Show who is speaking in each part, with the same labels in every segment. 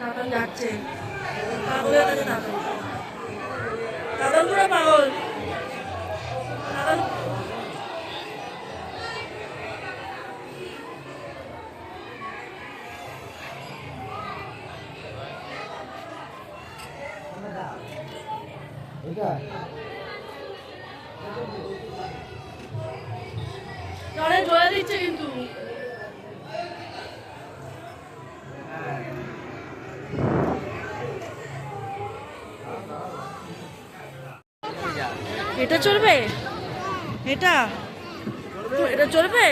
Speaker 1: তাতান যাচ্ছে পাগলের কাছে তাতান পুরো পাগল। তাতান জলে জলে দিচ্ছে কিন্তু। এটা চলবে? এটা? এটা চলবে?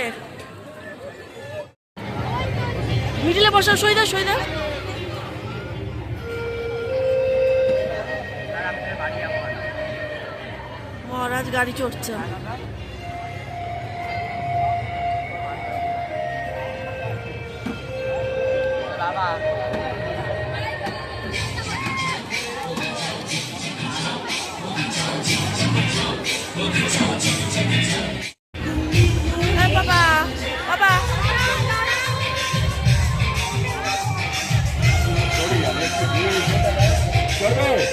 Speaker 1: মিডিলে বসা সইদা সইদা মহারাজ গাড়ি চড়ছে। এই বাবা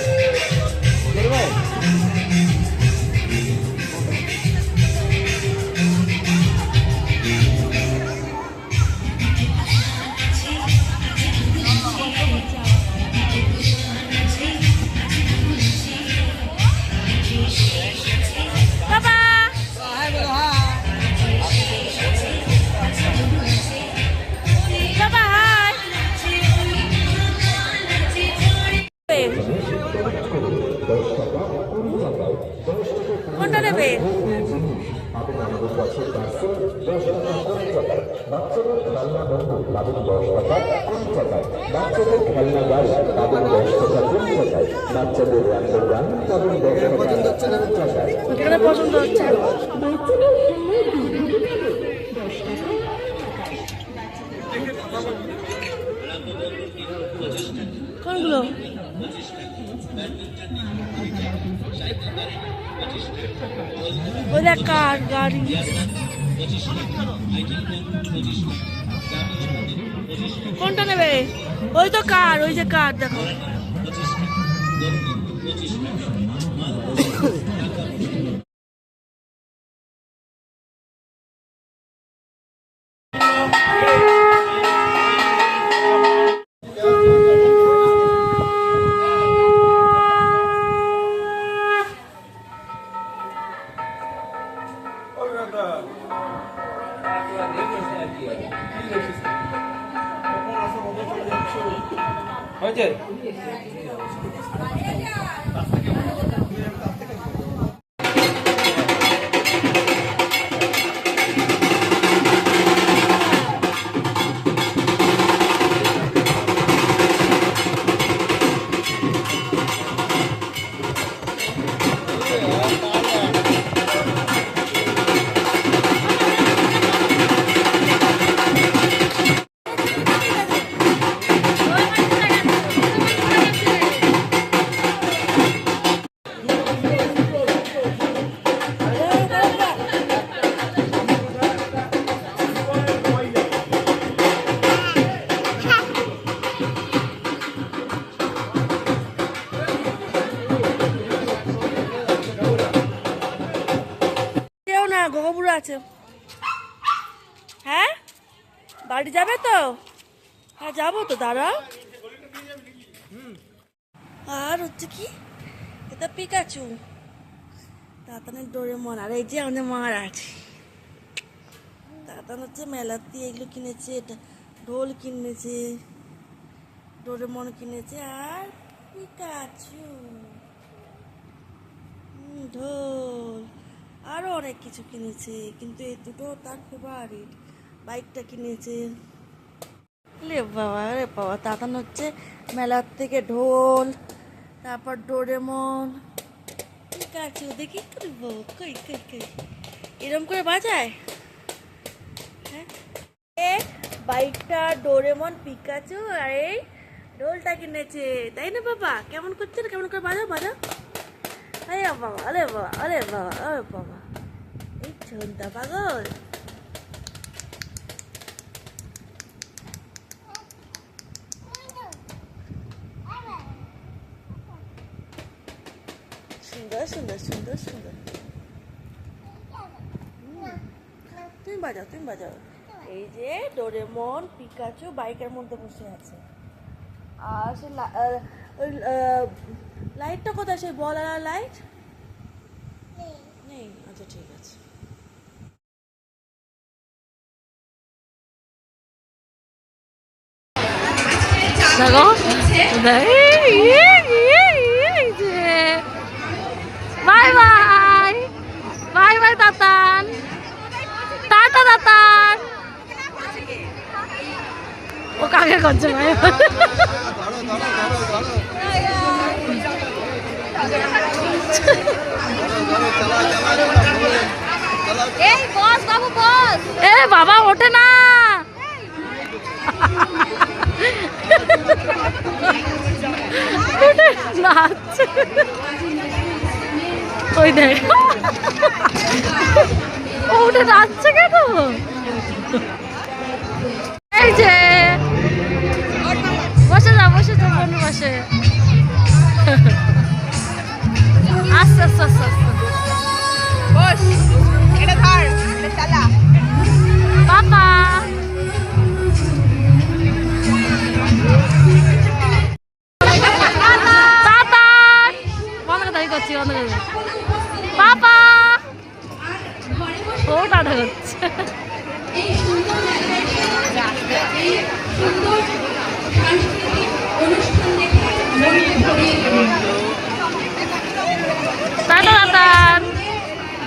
Speaker 2: বাচ্চাদের খেলনা গাছ তাদের দশ টাকা কুড়ি বাচ্চাদের রান্নার গান তাদের টাকা টাকায়
Speaker 1: এখানে পছন্দ হচ্ছে। কোনগুলো? কার, গাড়ি। কোনটা নেবে? ওই তো কার ওই যে কার দেখো।
Speaker 3: হয়েছে?
Speaker 1: যাবে তো? হ্যাঁ যাব তো দাঁড়া আর হচ্ছে কি? এটা পিকাচু ডোরে মন আর এই যে আমাদের আছে তাতান হচ্ছে দিয়ে এগুলো কিনেছে, এটা ঢোল কিনেছে ডোরে মন কিনেছে, আর পিকাচু ঢোল। আরও অনেক কিছু কিনেছে, কিন্তু এই দুটো তার ফেভারিট বাইকটা কিনেছে। লে বাবা রে বাবা তাতান হচ্ছে মেলার থেকে ঢোল, তারপর ডোরেমন। ঠিক আছে দেখি করব কই কই কই? এরম করে বাজায়? হ্যাঁ? বাইকটা ডোরেমন, পিকাচু, আর এই ঢোলটা কিনেছে। তাই না বাবা? কেমন করছে না কেমন করে বাজাও বাজাও। আরে বাবা আরে বাবা আরে বাবা আরে বাবা। এই ছোনটা পাগল। সুন্দর সুন্দর সুন্দর সুন্দর তুমি বাজাও তুমি বাজাও এই যে ডোরেমন পিকাচু বাইকের মধ্যে বসে আছে। আর সে লাইটটা কোথায়? সেই বল আর লাইট নেই। আচ্ছা ঠিক আছে।
Speaker 4: দেখো bye bye bye Tatan tata Tatan ও কাকে করছে ভাই? এ বাবা ওঠে না। উঠে নাচছে। ওই দেখ। উঠে কেন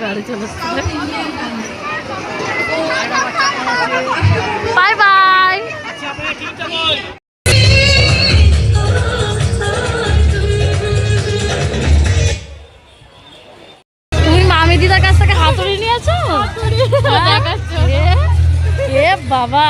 Speaker 4: গাড়ি চলে বাই বাই। তুমি মামি দিদার কাছ থেকে হাতুড়ি নিয়েছো? হ্যাঁ? এ- এ বাবা।